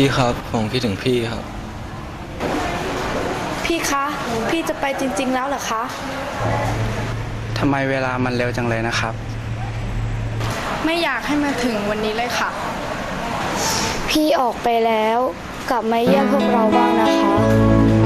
พี่ครับ ผมคิดถึงพี่ครับ พี่คะ พี่จะไปจริง ๆ แล้วเหรอคะ ทำไมเวลามันเร็วจังเลยนะครับ ไม่อยากให้มาถึงวันนี้เลยค่ะ พี่ออกไปแล้ว กลับมาเยี่ยมพวกเราบ้างนะคะ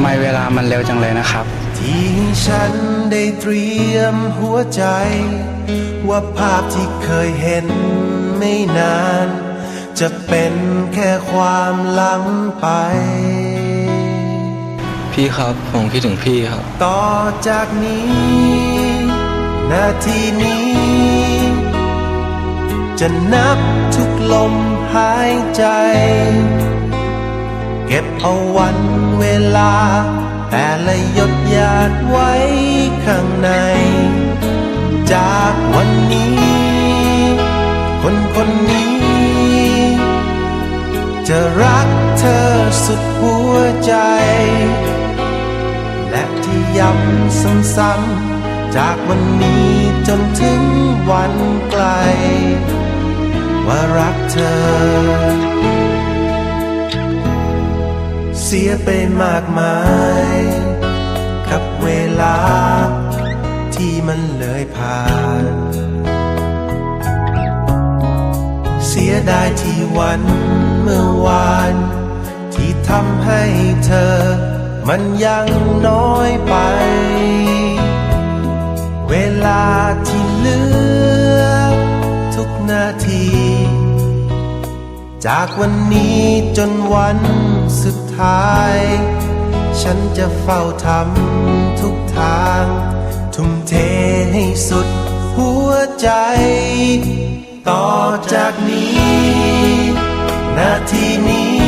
ไมเวลามันเร็วจังเลยนะครับ ที่ฉันได้เตรียมหัวใจ ว่าภาพที่เคยเห็นไม่นาน จะเป็นแค่ความหลังไป พี่ครับผมคิดถึงพี่ครับ ต่อจากนี้ นาทีนี้ จะนับทุกลมหายใจ เก็บเอาวันเวลา แต่ละหยดหยาดไว้ข้างใน จากวันนี้ คนคนนี้ จะรักเธอสุดหัวใจ และที่ย้ำซ้ำๆจากวันนี้จนถึงวันไกล ว่ารักเธอ สียไปมากมาย กับเวลา ที่มันเลยผ่าน เสียดายที่วันเมื่อวาน ที่ทำให้เธอ มันยังน้อยไป เวลาที่เหลือ ทุกนาที จากวันนี้จนวัน สุดท้าย ฉันจะเฝ้าทำทุกทาง ทุ่มเทให้สุดหัวใจ ต่อจากนี้ นาทีนี้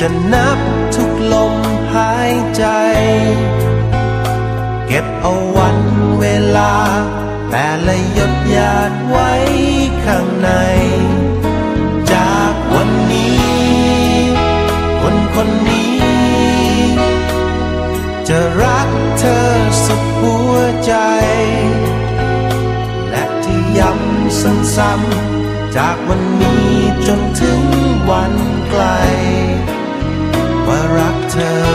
จะนับทุกลมหายใจ เก็บเอาวันเวลา แต่ละหยดหยาดไว้ข้างใน คนคนนี้ จะรักเธอสุดหัวใจ และที่ย้ำซ้ำๆจากวันนี้จนถึงวันไกลว่ารักเธอ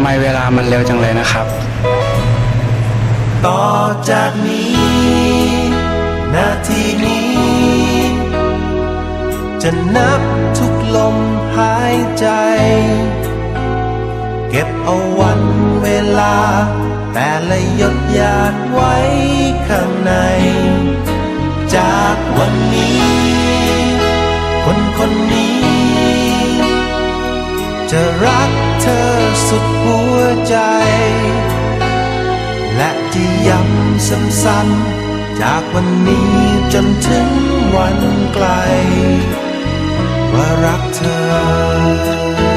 ไมเวลามันเร็วจังเลยนะครับ ต่อจากนี้ นาทีนี้ จะนับทุกลมหายใจ เก็บเอาวันเวลา แต่ละหยดหยาดไว้ข้างใน สุดหัวใจ และจะย้ำซ้ำๆจากวันนี้จนถึงวันไกล ว่ารักเธอ